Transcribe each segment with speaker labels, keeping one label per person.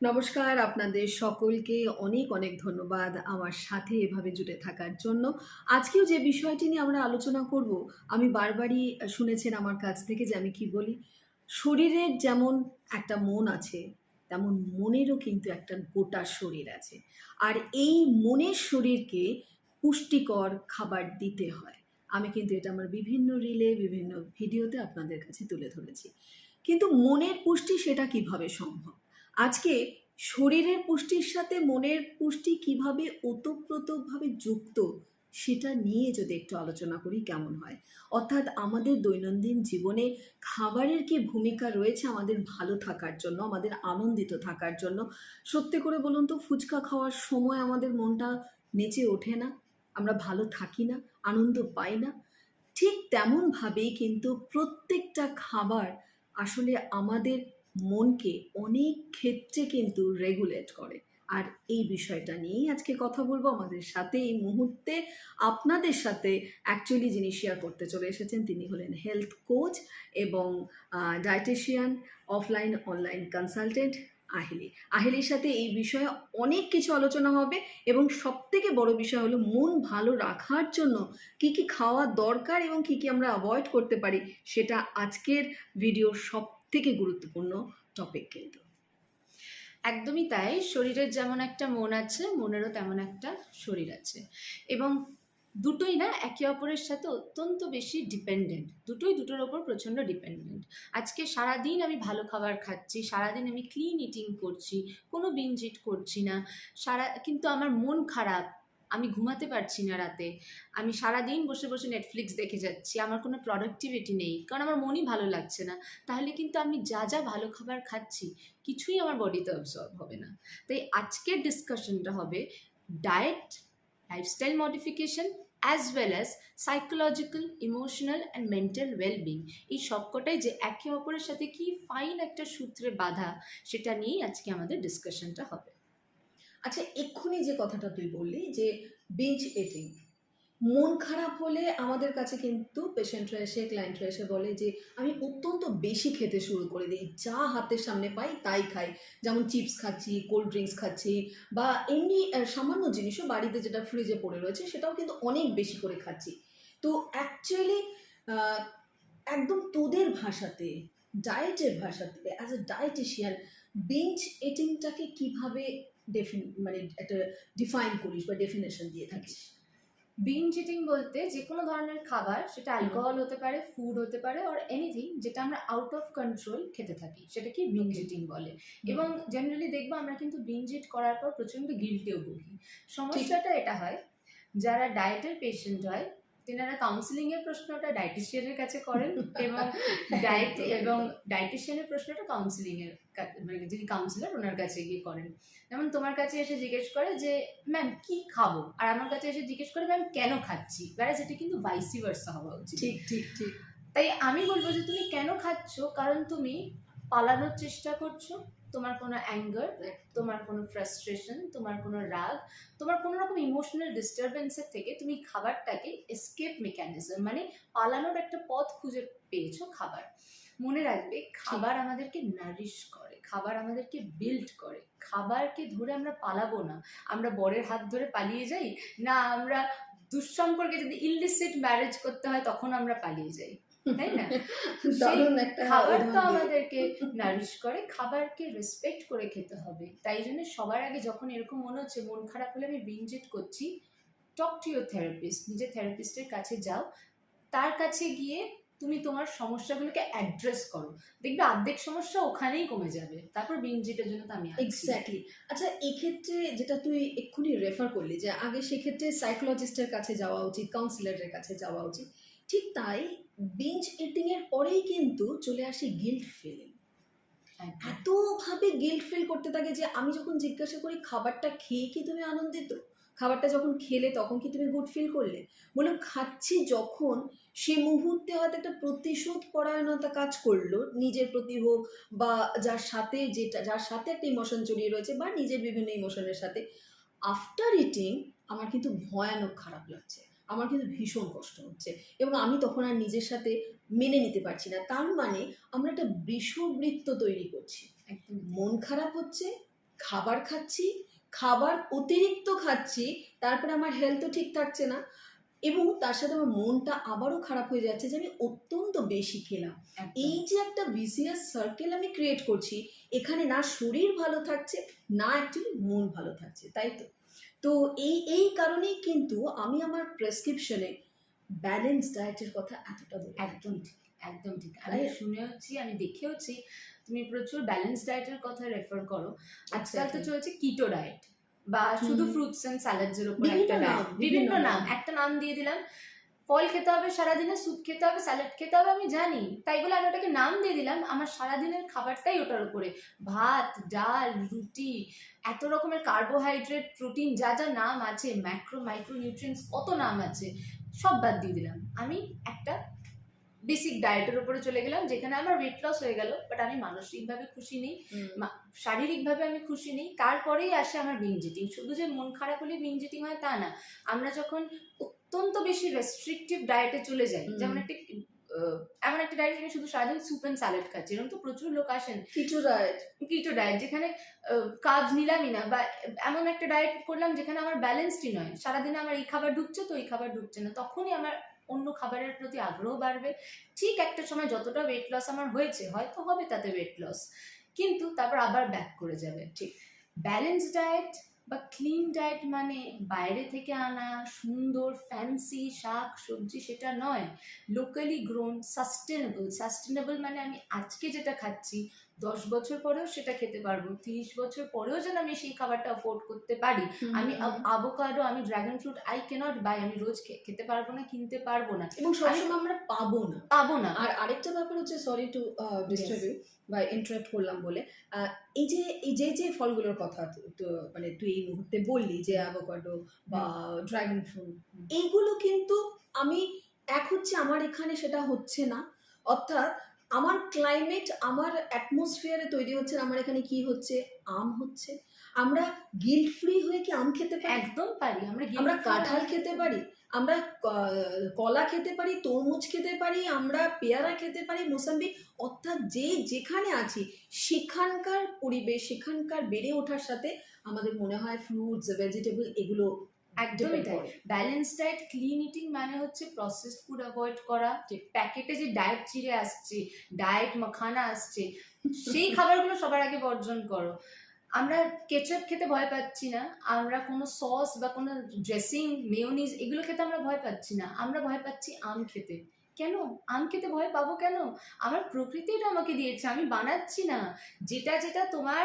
Speaker 1: নমস্কার, আপনাদের সকলকে অনেক অনেক ধন্যবাদ আমার সাথে এভাবে জুড়ে থাকার জন্য। আজকেও যে বিষয়টি নিয়ে আমরা আলোচনা করব, আমি বারবারই শুনেছেন আমার কাছ থেকে যে আমি কি বলি, শরীরের যেমন একটা মন আছে, তেমন মনেরও কিন্তু একটা গোটা শরীর আছে। আর এই মনের শরীরকে পুষ্টিকর খাবার দিতে হয়। আমি কিন্তু এটা আমার বিভিন্ন রিলে, বিভিন্ন ভিডিওতে আপনাদের কাছে তুলে ধরেছি। কিন্তু মনের পুষ্টি সেটা কীভাবে সম্ভব? আজকে শরীরের পুষ্টির সাথে মনের পুষ্টি কীভাবে ওতপ্রোতভাবে যুক্ত, সেটা নিয়ে যদি একটু আলোচনা করি কেমন হয়? অর্থাৎ আমাদের দৈনন্দিন জীবনে খাবারের কি ভূমিকা রয়েছে আমাদের ভালো থাকার জন্য, আমাদের আনন্দিত থাকার জন্য? সত্যি করে বলুন তো, ফুচকা খাওয়ার সময় আমাদের মনটা নেচে ওঠে না, আমরা ভালো থাকি না, আনন্দ পাই না। ঠিক তেমনভাবেই কিন্তু প্রত্যেকটা খাবার আসলে আমাদের মনকে অনেক ক্ষেত্রে কিন্তু রেগুলেট করে। আর এই বিষয়টা নিয়েই আজকে কথা বলব। আমাদের সাথে এই মুহূর্তে আপনাদের সাথে অ্যাকচুয়ালি যিনি শেয়ার করতে চলে এসেছেন, তিনি হলেন হেলথ কোচ এবং dietician offline online consultant Ahili. আহিলির সাথে এই বিষয়ে অনেক কিছু আলোচনা হবে এবং সব থেকে বড় বিষয় হলো মন ভালো রাখার জন্য কি কি খাওয়া দরকার এবং কি কি আমরা অ্যাভয়েড করতে পারি, সেটা আজকের ভিডিওর সব থেকে গুরুত্বপূর্ণ টপিক কিন্তু।
Speaker 2: একদমই তাই, শরীরের যেমন একটা মন আছে, মনেরও তেমন একটা শরীর আছে। এবং দুটোই না, একে অপরের সাথে অত্যন্ত বেশি ডিপেন্ডেন্ট দুটোই দুটোর ওপর প্রচণ্ড ডিপেন্ডেন্ট আজকে সারাদিন আমি ভালো খাবার খাচ্ছি, সারাদিন আমি ক্লিন ইটিং করছি, কোনো বিনজিট করছি না। সারা, কিন্তু আমার মন খারাপ আমি ঘুমাতে পারছি না রাতে। আমি সারাদিন বসে বসে নেটফ্লিক্স দেখে যাচ্ছি। আমার কোনো প্রোডাক্টিভিটি নেই। কারণ আমার মনই ভালো লাগছে না। তাহলে কিন্তু আমি যা যা ভালো খাবার খাচ্ছি, কিছুই আমার বডিতে অবজর্ভ হবে না। তাই আজকের ডিসকাশনটা হবে diet lifestyle modification as well as psychological emotional and mental wellbeing এই সবকটাই যে একে অপরের সাথে কি ফাইন একটা সূত্রে বাধা, সেটা নিয়েই আজকে আমাদের ডিসকাশনটা হবে।
Speaker 1: আচ্ছা এক্ষুনি যে কথাটা তুই বললি যে বিঞ্চ এটিং মন খারাপ হলে আমাদের কাছে কিন্তু পেশেন্টরা এসে ক্লায়েন্টরা এসে বলে যে, আমি অত্যন্ত বেশি খেতে শুরু করে দিই, যা হাতের সামনে পাই তাই খাই। যেমন চিপস খাচ্ছি কোল্ড ড্রিঙ্কস খাচ্ছি, বা এমনি সামান্য জিনিসও বাড়িতে যেটা ফ্রিজে পড়ে রয়েছে সেটাও কিন্তু অনেক বেশি করে খাচ্ছি। তো অ্যাকচুয়ালি একদম তোদের ভাষাতে ডায়েটের ভাষাতে অ্যাজ এ ডায়েটিশিয়ান বিঞ্চ এটিংটাকে কীভাবে ডেফিন মানে একটা ডিফাইন করিস বা ডেফিনেশন দিয়ে থাকিস।
Speaker 2: বিন ইটিং বলতে যে কোনো ধরনের খাবার সেটা অ্যালকোহল হতে পারে ফুড হতে পারে অর এনিথিং যেটা আমরা আউট অফ কন্ট্রোল খেতে থাকি সেটাকে বিন ইটিং বলে। এবং জেনারেলি দেখব আমরা কিন্তু বিন ইট করার পর প্রচণ্ড গিল্টেও ভুগি। সমস্যাটা এটা হয় যারা ডায়েটের পেশেন্ট হয় তেনারা কাউন্সিলিং এর প্রশ্নটা ডায়েটিশিয়ানের কাছে করেন এবং ডায়েট এবং ডায়েটিশিয়ানের প্রশ্নটা কাউন্সিলিং এর মানে যিনি কাউন্সিলর ওনার কাছে গিয়ে করেন। যেমন তোমার কাছে এসে জিজ্ঞেস করে যে ম্যাম কি খাব? আর আমার কাছে এসে জিজ্ঞেস করে ম্যাম কেন খাচ্ছি? ব্যাস এটা কিন্তু ভাইসি ভার্সা হওয়া উচিত।
Speaker 1: ঠিক ঠিক ঠিক।
Speaker 2: তাই আমি বলব যে তুমি কেন খাচ্ছ? কারণ তুমি পালানোর চেষ্টা করছ তোমার কোনো অ্যাঙ্গার তোমার কোনো ফ্রাস্ট্রেশন তোমার কোনো রাগ তোমার কোনো রকম ইমোশনাল ডিস্টারবেন্সের থেকে তুমি খাবারটাকে এসকেপ মেকানিজম মানে পালানোর একটা পথ খুঁজে পেয়েছ খাবার। মনে রাখবে খাবার আমাদেরকে নারিশ করে খাবার আমাদেরকে বিল্ড করে। খাবারকে ধরে আমরা পালাবো না। আমরা বরের হাত ধরে পালিয়ে যাই? না আমরা দুঃসম্পর্কে যদি ইললিসিট ম্যারেজ করতে হয় তখন আমরা পালিয়ে যাই। তাই না? খাবার তো আমাদেরকে নারিশ করে খাবারকে রেসপেক্ট করে খেতে হবে। তাই জন্য সবার আগে যখন এরকম মনে হচ্ছে মন খারাপ হলে আমি বিনজেট করছি টক টু ইউর থেরাপিস্ট নিজের থেরাপিস্টের কাছে যাও। তার কাছে গিয়ে তুমি তোমার সমস্যাগুলোকে অ্যাড্রেস করো। দেখবে অর্ধেক সমস্যা ওখানেই কমে যাবে। তারপর বিনজিটের জন্য তো আমি।
Speaker 1: এক্স্যাক্টলি আচ্ছা এক্ষেত্রে যেটা তুই এক্ষুনি রেফার করলি যে আগে সেক্ষেত্রে সাইকোলজিস্টের কাছে যাওয়া উচিত কাউন্সিলরের কাছে যাওয়া উচিত ঠিক তাই বিঞ্চ ইটিং এর পরেই কিন্তু চলে আসে গিল্ট ফিলিং। এতভাবে গিল্ট ফিল করতে থাকে যে আমি যখন জিজ্ঞাসা করি খাবারটা খেয়ে কি তুমি আনন্দিত? খাবারটা যখন খেলে তখন কি তুমি গুড ফিল করলে? বললাম খাচ্ছি যখন সে মুহূর্তে হয়তো একটা প্রতিশোধ পরায়ণতা কাজ করল নিজের প্রতি হোক বা যার সাথে যেটা যার সাথে একটা ইমোশন জড়িয়ে রয়েছে বা নিজের বিভিন্ন ইমোশনের সাথে আফটার ইটিং আমার কিন্তু ভয়ানক খারাপ লাগছে। আমার কিন্তু ভীষণ কষ্ট হচ্ছে। এবং আমি তখন আর নিজের সাথে মেনে নিতে পারছি না। তার মানে আমরা একটা বিষবৃত্ত তৈরি করছি।
Speaker 2: একদম।
Speaker 1: মন খারাপ হচ্ছে খাবার খাচ্ছি খাবার অতিরিক্ত খাচ্ছি তারপরে আমার হেলথও ঠিক থাকছে না এবং তার সাথে আমার মনটা আবারও খারাপ হয়ে যাচ্ছে যে আমি অত্যন্ত বেশি খেলাম। এই যে একটা ভিসিয়াস সার্কেল আমি ক্রিয়েট করছি এখানে না শরীর ভালো থাকছে না অ্যাকচুয়ালি মন ভালো থাকছে তাই তো? তো এই এই কারণেই কিন্তু আমি আমার প্রেসক্রিপশনে ব্যালেন্স ডায়েটের কথা এতটা বলি
Speaker 2: একদম ঠিক একদম ঠিক। আমি শুনেওছি আমি দেখেওছি তুমি প্রচুর ব্যালেন্স ডায়েটের কথা রেফার করো। আজকাল তো চলছে কিটো ডায়েট বা শুধু ফ্রুটস এন্ড স্যালাডস এর উপর
Speaker 1: বিভিন্ন
Speaker 2: একটা
Speaker 1: নাম, বিভিন্ন
Speaker 2: নাম। একটা নাম দিয়ে দিলাম। ফল খেতে হবে সারাদিনে স্যুপ খেতে হবে স্যালাড খেতে হবে আমি জানি। তাই বলে আমি ওটাকে নাম দিয়ে দিলাম আমার সারাদিনের খাবারটাই ওটার উপরে। ভাত ডাল রুটি এত রকমের কার্বোহাইড্রেট প্রোটিন যা যা নাম আছে ম্যাক্রো মাইক্রো নিউট্রিয়েন্টস কত নাম আছে সব বাদ দিয়ে দিলাম। আমি একটা বেসিক ডায়েটের উপরে চলে গেলাম যেখানে আমার ওয়েট লস হয়ে গেল বাট আমি মানসিকভাবে খুশি নেই শারীরিকভাবে আমি খুশি নেই তারপরেই আসে আমার বিঞ্জ ইটিং শুধু যে মন খারাপ হলে বিঞ্জ ইটিং হয় তা না। আমরা যখন অত্যন্ত বেশি রেস্ট্রিকটিভ ডায়েটে চলে যাই যেমন একটা এমন একটা ডায়েট আমি শুধু সারাদিন স্যুপ অ্যান্ড স্যালাড খাচ্ছি এরকম তো প্রচুর লোক আসেন।
Speaker 1: কিটো ডায়েট
Speaker 2: কিটো ডায়েট যেখানে কাজ নিলামই না বা এমন একটা ডায়েট করলাম যেখানে আমার ব্যালেন্সডই নয়। সারাদিনে আমার এই খাবার ঢুকছে তো এই খাবার ঢুকছে না। তখনই আমার অন্য খাবারের প্রতি আগ্রহ বাড়বে। ঠিক একটা সময় যতটা ওয়েট লস আমার হয়েছে হয়তো হবে তাতে ওয়েট লস কিন্তু তারপর আবার ব্যাক করে যাবে। ঠিক। ব্যালেন্স ডায়েট বা ক্লিন ডায়েট মানে বাইরে থেকে আনা সুন্দর ফ্যান্সি শাক সবজি সেটা নয় লোকালি গ্রোন সাস্টেনেবল সাস্টেনেবল মানে আমি আজকে যেটা খাচ্ছি দশ বছর পরেও সেটা খেতে পারব তিরিশ বছর পরেও যেন আমি সেই খাবারটা অ্যাফোর্ড করতে পারি। আমি আভোকাডো আমি dragon fruit I can't buy আমি রোজ খেতে পারব না কিনতে পারব না।
Speaker 1: এবং সবসময় আমরা পাবো না।
Speaker 2: পাবো না।
Speaker 1: আর আরেকটা ব্যাপার হচ্ছে সরি টু ডিস্টার্ব ইউ বা ইন্টারাপ্ট করলাম বলে আহ, এই যে এই যে যে ফলগুলোর কথা মানে তুই এই মুহূর্তে বললি যে অ্যাভোকাডো বা ড্রাগন ফ্রুট এইগুলো কিন্তু আমি এক হচ্ছে আমার এখানে সেটা হচ্ছে না অর্থাৎ আমার ক্লাইমেট আমার অ্যাটমসফিয়ারে তৈরি হচ্ছে আমার এখানে কি হচ্ছে? আম হচ্ছে। আমরা গিল্ট ফ্রি হয়ে কি আম খেতে পারি?
Speaker 2: একদম পারি। আমরা
Speaker 1: আমরা কাঁঠাল খেতে পারি? আমরা কলা খেতে পারি তরমুজ খেতে পারি আমরা পেয়ারা খেতে পারি মোসাম্বি অর্থাৎ যে যেখানে আছি সেখানকার পরিবেশ সেখানকার বেড়ে ওঠার সাথে আমাদের মনে হয় ফ্রুটস ভেজিটেবল এগুলো
Speaker 2: একদমই তাই। ব্যালেন্স ডায়েট ক্লিন ইটিং মানে হচ্ছে প্রসেসড ফুড অ্যাভয়েড করা যে প্যাকেটে যে ডায়েট চিড়ে আসছে ডায়েট মাখানা আসছে সেই খাবারগুলো সবার আগে বর্জন করো। আমরা কেচাপ খেতে ভয় পাচ্ছি না আমরা কোনো সস বা কোনো ড্রেসিং মেয়োনিজ এগুলো খেতে আমরা ভয় পাচ্ছি না আমরা ভয় পাচ্ছি আম খেতে। কেন? আম খেতে ভয় পাবো কেন? আমার প্রকৃতিটা আমাকে দিয়েছে আমি বানাচ্ছি না। যেটা যেটা তোমার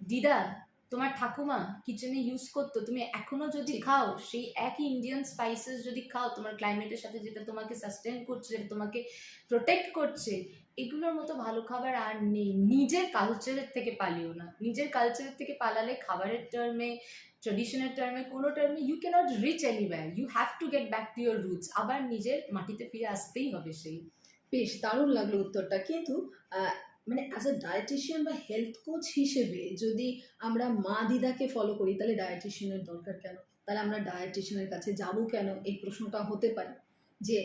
Speaker 2: দিদা তোমার ঠাকুমা কিচেনে ইউজ করতো তুমি এখনও যদি খাও সেই একই ইন্ডিয়ান স্পাইসেস যদি খাও তোমার ক্লাইমেটের সাথে যেটা তোমাকে সাস্টেন করছে যেটা তোমাকে প্রোটেক্ট করছে এগুলোর মতো ভালো খাবার আর নেই। নিজের কালচারের থেকে পালিও না। নিজের কালচারের থেকে পালালে খাবারের টার্মে ট্রেডিশনের টার্মে কোনো টার্মে you can't reach anywhere you have to get back to your roots আবার নিজের মাটিতে ফিরে আসতেই হবে সেই।
Speaker 1: বেশ দারুণ লাগল উত্তরটা। কিন্তু মানে অ্যাজ আ ডায়েটিশিয়ান বা হেলথ কোচ হিসেবে যদি আমরা মা দিদাকে ফলো করি তাহলে ডায়েটিশিয়ানের দরকার কেন? তাহলে আমরা ডায়েটিশিয়ানের কাছে যাব কেন? এই প্রশ্নটা হতে পারে। যে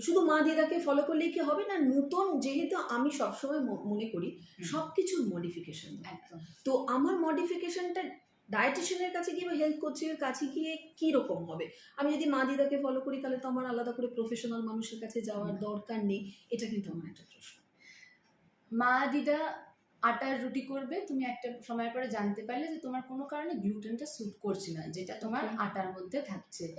Speaker 1: শুধু মা দিদাকে ফলো করলেই কি হবে না? নতুন যেহেতু আমি সবসময় মনে করি সব কিছুর মডিফিকেশন
Speaker 2: একদম।
Speaker 1: তো আমার মডিফিকেশনটা ডায়েটিশিয়ানের কাছে গিয়ে বা হেলথ কোচের কাছে গিয়ে কী রকম হবে? আমি যদি মা দিদাকে ফলো করি তাহলে তো আমার আলাদা করে প্রফেশনাল মানুষের কাছে যাওয়ার দরকার নেই। এটা কিন্তু আমার একটা প্রশ্ন।
Speaker 2: মা দিদা আটার রুটি করবে তুমি একটা সময় পরে জানতে পারলে যে তোমার কোনো কারণে গ্লুটেনটা স্যুট করছে না যেটা তোমার আটার মধ্যে থাকছে।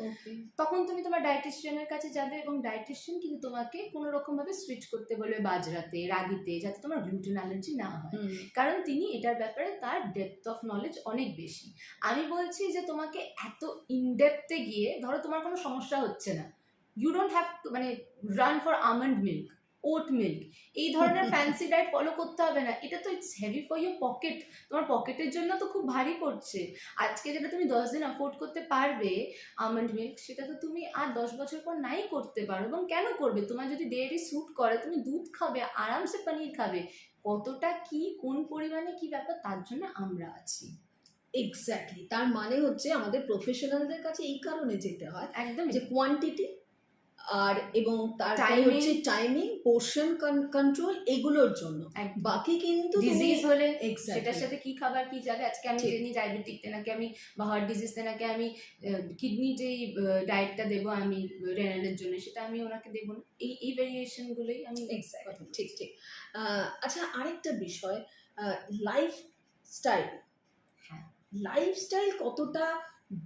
Speaker 2: তখন তুমি তোমার ডায়েটিশিয়ানের কাছে যাবে এবং ডায়েটিশিয়ান কিন্তু তোমাকে কোনো রকম ভাবে সুইচ করতে বলবে বাজরাতে রাগিতে যাতে তোমার গ্লুটেন অ্যালার্জি না হয়। কারণ তিনি এটার ব্যাপারে তার ডেপথ অফ নলেজ অনেক বেশি। আমি বলছি যে তোমাকে এত ইনডেপথে গিয়ে ধরো তোমার কোনো সমস্যা হচ্ছে না। ইউ ডোন্ট হ্যাভ মানে run for almond milk oat milk এই ধরনের ফ্যান্সি ডায়েট ফলো করতে হবে না। এটা তো it's heavy for your pocket তোমার পকেটের জন্য তো খুব ভারী পড়ছে। আজকে যেটা তুমি দশ দিন অ্যাফোর্ড করতে পারবে আমন্ড মিল্ক সেটা তো তুমি আর দশ বছর পর নাই করতে পারো। এবং কেন করবে? তোমার যদি ডেয়ারি স্যুট করে তুমি দুধ খাবে আরামসে পনির খাবে। কতটা কি কোন পরিমাণে কি ব্যাপার তার জন্য আমরা আছি।
Speaker 1: এক্স্যাক্টলি তার মানে হচ্ছে আমাদের প্রফেশনালদের কাছে এই কারণে যেতে হয়
Speaker 2: একদম
Speaker 1: যে কোয়ান্টিটি আর এবং তারপরে
Speaker 2: Timing.
Speaker 1: হচ্ছে টাইমিং পোর্শন কন্ট্রোল এগুলোর জন্য। বাকি কিন্তু
Speaker 2: ডিজিজ হলে সেটার সাথে কি খাবার কি যাবে আজকে আমি। জানি ডায়াবেটিক তেনাকে আমি বা হার্ট ডিজিজ তেনাকে আমি কিডনি যেই ডায়েটটা দেবো আমি রেনালের জন্য সেটা আমি ওনাকে দেবো না। এই এই ভেরিয়েশনগুলোই আমি
Speaker 1: Exactly, ঠিক ঠিক। আচ্ছা আরেকটা বিষয় লাইফ স্টাইল
Speaker 2: হ্যাঁ।
Speaker 1: লাইফস্টাইল কতটা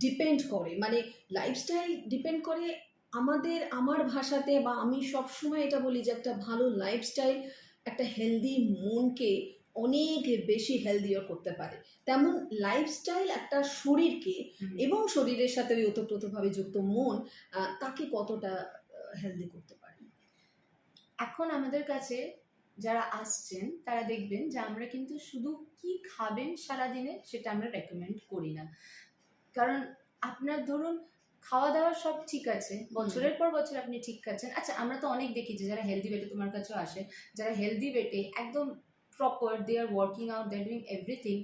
Speaker 1: ডিপেন্ড করে? মানে লাইফস্টাইল ডিপেন্ড করে আমাদের আমার ভাষাতে বা আমি সবসময় এটা বলি যে একটা ভালো লাইফস্টাইল একটা হেলদি মনকে অনেক বেশি হেলদিও করতে পারে। তেমন লাইফস্টাইল একটা শরীরকে এবং শরীরের সাথে ওই ওতপ্রোতভাবে যুক্ত মন তাকে কতটা হেলদি করতে পারে।
Speaker 2: এখন আমাদের কাছে যারা আসছেন তারা দেখবেন যে আমরা কিন্তু শুধু কি খাবেন সারাদিনে সেটা আমরা রেকমেন্ড করি না। কারণ আপনার ধরুন খাওয়া দাওয়া সব ঠিক আছে বছরের পর বছর আপনি ঠিক খাচ্ছেন আচ্ছা আমরা তো অনেক দেখেছি যারা হেলদি ওয়েটে তোমার কাছেও আসে যারা হেলদি ওয়েটে একদম proper they are working out they doing everything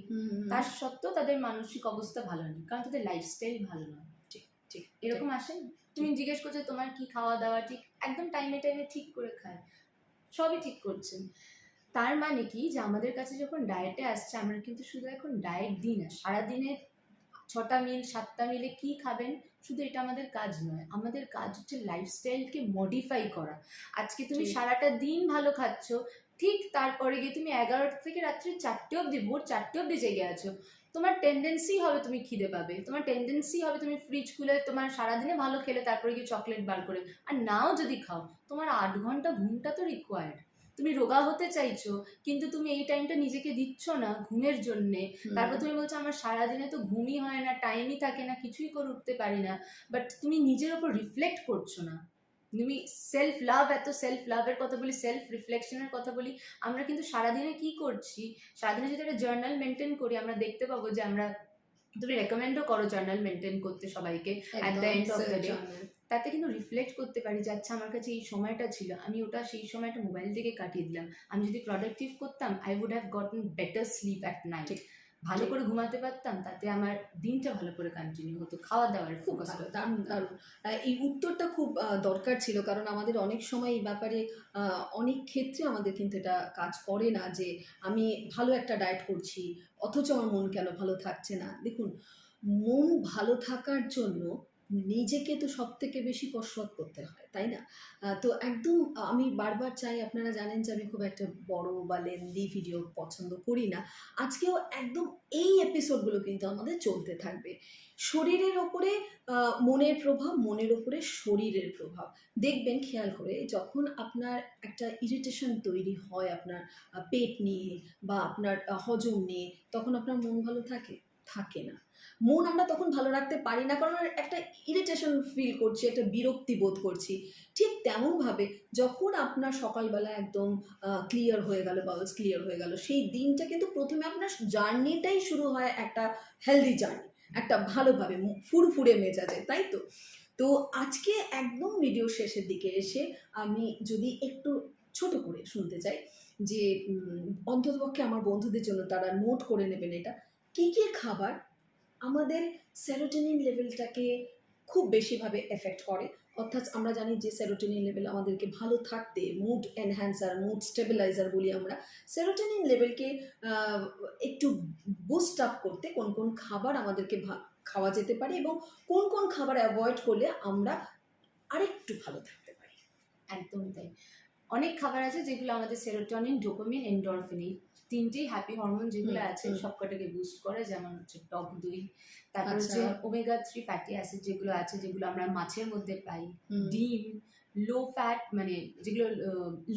Speaker 2: তার সত্ত্বেও তাদের মানসিক অবস্থা ভালো নেই কারণ তাদের লাইফস্টাইল ভালো নয়।
Speaker 1: ঠিক ঠিক
Speaker 2: এরকম আসে না? তুমি জিজ্ঞেস করছ তোমার কি খাওয়া দাওয়া ঠিক? একদম টাইমে টাইমে ঠিক করে খায়। সবই ঠিক করছেন। তার মানে কি? যে আমাদের কাছে যখন ডায়েটে আসছে আমরা কিন্তু শুধু এখন ডায়েট দিই না সারাদিনে ছটা মিল সাতটা মিলে কি খাবেন? শুধু এটা আমাদের কাজ নয় আমাদের কাজ হচ্ছে লাইফস্টাইলকে মডিফাই করা। আজকে তুমি সারাটা দিন ভালো খাচ্ছ ঠিক তারপরে গিয়ে তুমি এগারোটা থেকে রাত্রি চারটে অবধি ভোর চারটে অবধি জেগে আছো। তোমার টেন্ডেন্সি হবে তুমি খিদে পাবে তোমার টেন্ডেন্সি হবে তুমি ফ্রিজ খুলে তোমার সারাদিনে ভালো খেলে তারপরে গিয়ে চকলেট বার করে। আর নাও যদি খাও তোমার আট ঘণ্টা ঘুমটা তো রিকোয়ার্ড তুমি রোগা হতে চাইছো কিন্তু তুমি এই টাইমটা নিজেকে দিচ্ছ না ঘুমের জন্যে। তারপর তুমি বলছো আমার সারাদিনে তো ঘুমই হয় না টাইমই থাকে না কিছুই করে উঠতে পারি না। বাট তুমি নিজের ওপর রিফ্লেক্ট করছ না। তুমি সেলফ লাভ এত সেলফ লাভের কথা বলি সেলফ রিফ্লেকশনের কথা বলি আমরা কিন্তু সারাদিনে কি করছি? সারাদিনে যদি একটা জার্নাল মেনটেন করি আমরা দেখতে পাবো যে আমরা তুমি রেকমেন্ডও করো জার্নাল মেনটেন করতে সবাইকে at the end of the day, তাতে কিন্তু রিফ্লেক্ট করতে পারি যে আচ্ছা আমার কাছে এই সময়টা ছিল। আমি ওটা সেই সময়টা মোবাইল থেকে কাটিয়ে দিলাম। আমি যদি প্রোডাক্টিভ করতাম I would have gotten better sleep at night ভালো করে ঘুমাতে পারতাম তাতে আমার দিনটা ভালো করে কন্টিনিউ হতো। খাওয়া দাওয়ার
Speaker 1: খুব
Speaker 2: ফোকাস
Speaker 1: ভালো দারুণ দারুণ। এই উত্তরটা খুব দরকার ছিল কারণ আমাদের অনেক সময় এই ব্যাপারে অনেক ক্ষেত্রে আমাদের কিন্তু এটা কাজ করে না যে আমি ভালো একটা ডায়েট করছি অথচ আমার মন কেন ভালো থাকছে না। দেখুন মন ভালো থাকার জন্য নিজেকে তো সব থেকে বেশি কসরত করতে হয়, তাই না? তো একদম আমি বারবার চাই আপনারা জানেন যে আমি খুব একটা বড় বা লেন্দি ভিডিও পছন্দ করি না। আজকেও একদম এই এপিসোডগুলো কিন্তু আমাদের চলতে থাকবে। শরীরের ওপরে মনের প্রভাব, মনের ওপরে শরীরের প্রভাব। দেখবেন, খেয়াল করে যখন আপনার একটা ইরিটেশন তৈরি হয় আপনার পেট নিয়ে বা আপনার হজম নিয়ে, তখন আপনার মন ভালো থাকে? থাকে না। মন আমরা তখন ভালো রাখতে পারি না, কারণ একটা ইরিটেশন ফিল করছি, একটা বিরক্তি বোধ করছি। ঠিক তেমনভাবে যখন আপনার সকালবেলা একদম ক্লিয়ার হয়ে গেল বাউলস ক্লিয়ার হয়ে গেল, সেই দিনটা কিন্তু প্রথমে আপনার জার্নিটাই শুরু হয় একটা হেলদি জার্নি একটা ভালোভাবে ফুরফুরে মেজাজে, তাই তো? তো আজকে একদম ভিডিও শেষের দিকে এসে আমি যদি একটু ছোট করে শুনতে চাই যে অন্ততপক্ষে আমার বন্ধুদের জন্য তারা নোট করে নেবেন এটা। কি কি খাবার আমাদের সেরোটোনিন লেভেলটাকে খুব বেশিভাবে এফেক্ট করে? অর্থাৎ আমরা জানি যে সেরোটোনিন লেভেল আমাদেরকে ভালো থাকতে মুড এনহ্যান্সার মুড স্টেবিলাইজার বলি আমরা সেরোটোনিন লেভেলকে একটু বুস্ট আপ করতে কোন কোন খাবার আমাদেরকে খাওয়া যেতে পারে এবং কোন কোন খাবার অ্যাভয়েড করলে আমরা আরেকটু ভালো থাকতে পারি?
Speaker 2: একদম তাই। অনেক খাবার আছে যেগুলো আমাদের সেরোটনিন ডোপামিন এন্ডরফিন তিনটেই হ্যাপি হরমোন যেগুলো আছে সবকটাকে বুস্ট করে যেমন হচ্ছে টক দই তারপর
Speaker 1: আচ্ছা।
Speaker 2: হচ্ছে ওমেগা থ্রি ফ্যাটি অ্যাসিড যেগুলো আছে যেগুলো আমরা মাছের মধ্যে পাই ডিম লো ফ্যাট মানে যেগুলো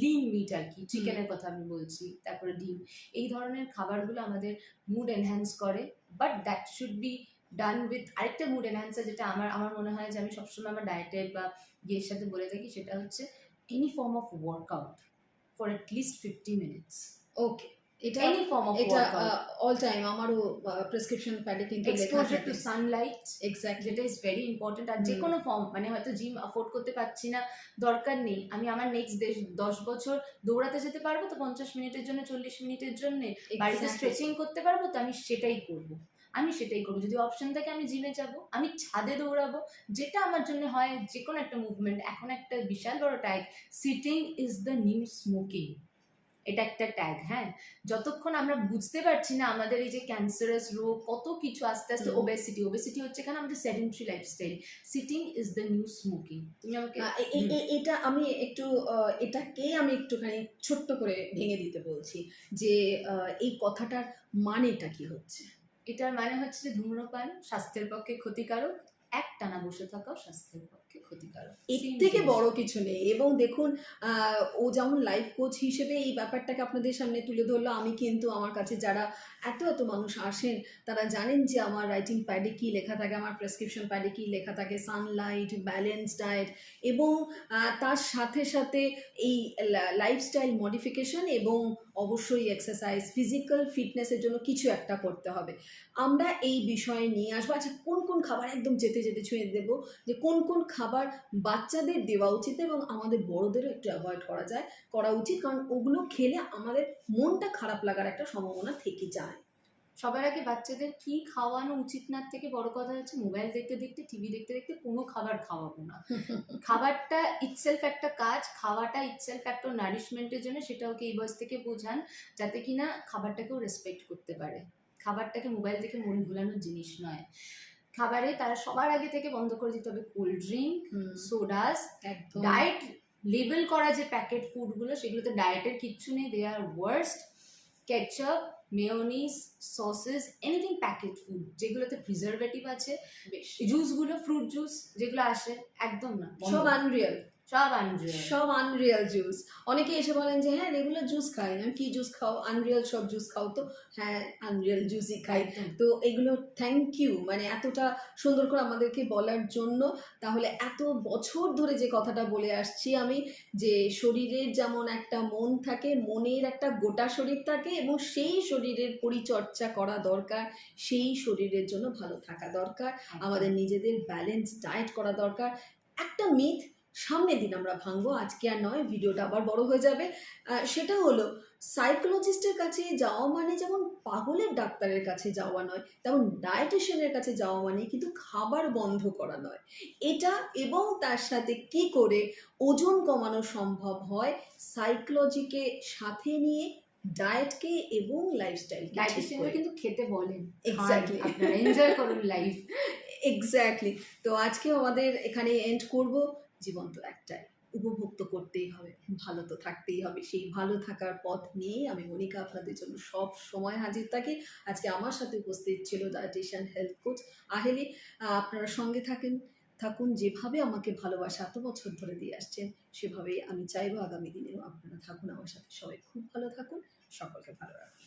Speaker 2: লিন মিট আর কি চিকেনের কথা আমি বলছি তারপরে ডিম এই ধরনের খাবারগুলো আমাদের মুড এনহ্যান্স করে but that should be done with আরেকটা মুড এনহ্যান্সার যেটা আমার আমার মনে হয় যে আমি সবসময় আমার ডায়েটের বা ইয়ের সাথে বলে থাকি সেটা হচ্ছে any form of workout for at least fifty minutes
Speaker 1: okay এটা
Speaker 2: এনি ফর্ম অফ
Speaker 1: এটা অল টাইম আমারও প্রেসক্রিপশন প্যাডে কিন্তু
Speaker 2: এক্সপোজার টু সানলাইট
Speaker 1: এক্স্যাক্টলি
Speaker 2: যেটা ইজ ভেরি ইম্পর্টেন্ট আর যে কোনো ফর্ম মানে হয়তো জিম অ্যাফোর্ড করতে পারছি না দরকার নেই। আমি আমার নেক্সট দশ বছর দৌড়াতে যেতে পারব তো পঞ্চাশ মিনিটের জন্য চল্লিশ মিনিটের জন্য। বাড়িতে স্ট্রেচিং করতে পারব তো আমি সেটাই করব। আমি সেটাই করব। যদি অপশন থাকে আমি জিমে যাব আমি ছাদে দৌড়াবো। যেটা আমার জন্য হয় যে কোনো একটা মুভমেন্ট এখন একটা বিশাল বড় tag sitting is the new smoking এটা একটা ট্যাগ হ্যাঁ? যতক্ষণ আমরা বুঝতে পারছি না আমাদের এই যে ক্যান্সারাস রোগ কত কিছু আস্তে আস্তে ওবেসিটি ওবেসিটি হচ্ছে এখানে আমাদের sedentary lifestyle sitting is the new smoking তুমি আমাকে
Speaker 1: এটা আমি একটু এটাকে আমি একটুখানি ছোট্ট করে ভেঙে দিতে বলছি যে এই কথাটার মানেটা কি হচ্ছে?
Speaker 2: এটার মানে হচ্ছে যে ধূম্রপান স্বাস্থ্যের পক্ষে ক্ষতিকারক। এক টানা বসে থাকাও স্বাস্থ্যের পক্ষে। ক্ষতিকারক
Speaker 1: এর থেকে। বড় কিছু নেই এবং দেখুন ও যেমন লাইফ কোচ হিসেবে এই ব্যাপারটাকে আপনাদের সামনে তুলে ধরলো আমি কিন্তু আমার কাছে যারা এত এত মানুষ আসেন তারা জানেন যে আমার রাইটিং প্যাডে কী লেখা থাকে আমার প্রেসক্রিপশন প্যাডে কী লেখা থাকে সানলাইট ব্যালেন্স ডায়েট এবং তার সাথে সাথে এই লাইফস্টাইল মডিফিকেশন এবং অবশ্যই এক্সারসাইজ ফিজিক্যাল ফিটনেসের জন্য কিছু একটা করতে হবে। আমরা এই বিষয়ে নিয়ে আসব। আচ্ছা কোন কোন খাবার একদম যেতে যেতে ছুঁয়ে দেব? যে কোন কোন খাবার বাচ্চাদের দেওয়া উচিত এবং আমাদের বড়দেরও একটু অ্যাভয়েড করা যায়, করা উচিত। কারণ ওগুলো খেলে আমাদের মনটা খারাপ লাগার একটা সম্ভাবনা থেকে যায়।
Speaker 2: সবার আগে বাচ্চাদের কি খাওয়ানো উচিত না থেকে বড় কথা হচ্ছে মোবাইল দেখতে দেখতে টিভি দেখতে দেখতে কোনো খাবার খাওয়াবো না। খাবারটা ইটসেলফ একটা কাজ খাওয়াটা ইটসেলফ একটা নারিশমেন্টের জন্য সেটা ওকে এই বয়স থেকে বোঝান যাতে কিনা খাবারটাকেও রেসপেক্ট করতে পারে। খাবারটাকে মোবাইল দেখে মন ভুলানোর জিনিস নয়। খাবারে তারা সবার আগে থেকে বন্ধ করে দিতে হবে কোল্ড ড্রিঙ্ক সোডাস
Speaker 1: একদম।
Speaker 2: ডায়েট লেবেল করা যে প্যাকেট ফুডগুলো সেগুলোতে ডায়েটের কিচ্ছু নেই they are worst ketchup mayonnaise sauces anything packet food যেগুলোতে প্রিজারভেটিভ আছে জুসগুলো ফ্রুট জুস যেগুলো আসে একদম না।
Speaker 1: সব আনরিয়াল
Speaker 2: সব আনরিয়াল
Speaker 1: সব আনরিয়াল জুস অনেকে এসে বলেন যে হ্যাঁ রেগুলার জুস খাই। আমি কি জুস খাও আনরিয়াল সব জুস খাও। তো হ্যাঁ আনরিয়াল জুসই খাই। তো এগুলো থ্যাংক ইউ মানে এতটা সুন্দর করে আমাদেরকে বলার জন্য তাহলে এত বছর ধরে যে কথাটা বলে আসছি আমি যে শরীরের যেমন একটা মন থাকে মনের একটা গোটা শরীর থাকে এবং সেই শরীরের পরিচর্যা করা দরকার সেই শরীরের জন্য ভালো থাকা দরকার আমাদের নিজেদের ব্যালেন্স ডায়েট করা দরকার। একটা মিথ সামনের দিন আমরা ভাঙবো আজকে আর নয় ভিডিওটা আবার বড় হয়ে যাবে। সেটা হলো সাইকোলজিস্টের কাছে যাওয়া মানে যেমন পাগলের ডাক্তারের কাছে যাওয়া নয় তেমন ডায়েটিশিয়ানের কাছে যাওয়া মানে কিন্তু খাবার বন্ধ করা নয়। এটা এবং তার সাথে কি করে ওজন কমানো সম্ভব হয় সাইকোলজিকে সাথে নিয়ে ডায়েটকে এবং লাইফস্টাইল
Speaker 2: ডায়েটিশিয়ানরা কিন্তু খেতে বলেন। আপনারা এনজয় করুন লাইফ
Speaker 1: এক্স্যাক্টলি তো আজকেও আমাদের এখানে এন্ড করব। জীবন তো একটাই। উপভোগ তো করতেই হবে, ভালো তো থাকতেই হবে। সেই ভালো থাকার পথ নিয়েই আমি মনিকা আপনাদের জন্য সব সময় হাজির থাকি। আজকে আমার সাথে উপস্থিত ছিল ডায়েটিশিয়ান হেলথ কোচ আহেলি। আপনারা সঙ্গে থাকেন, থাকুন, যেভাবে আমাকে ভালোবাসা এত বছর ধরে দিয়ে আসছেন, সেভাবেই আমি চাইব আগামী দিনেও আপনারা থাকুন আমার সাথে। সবাই খুব ভালো থাকুন, সকলকে ভালো রাখুন।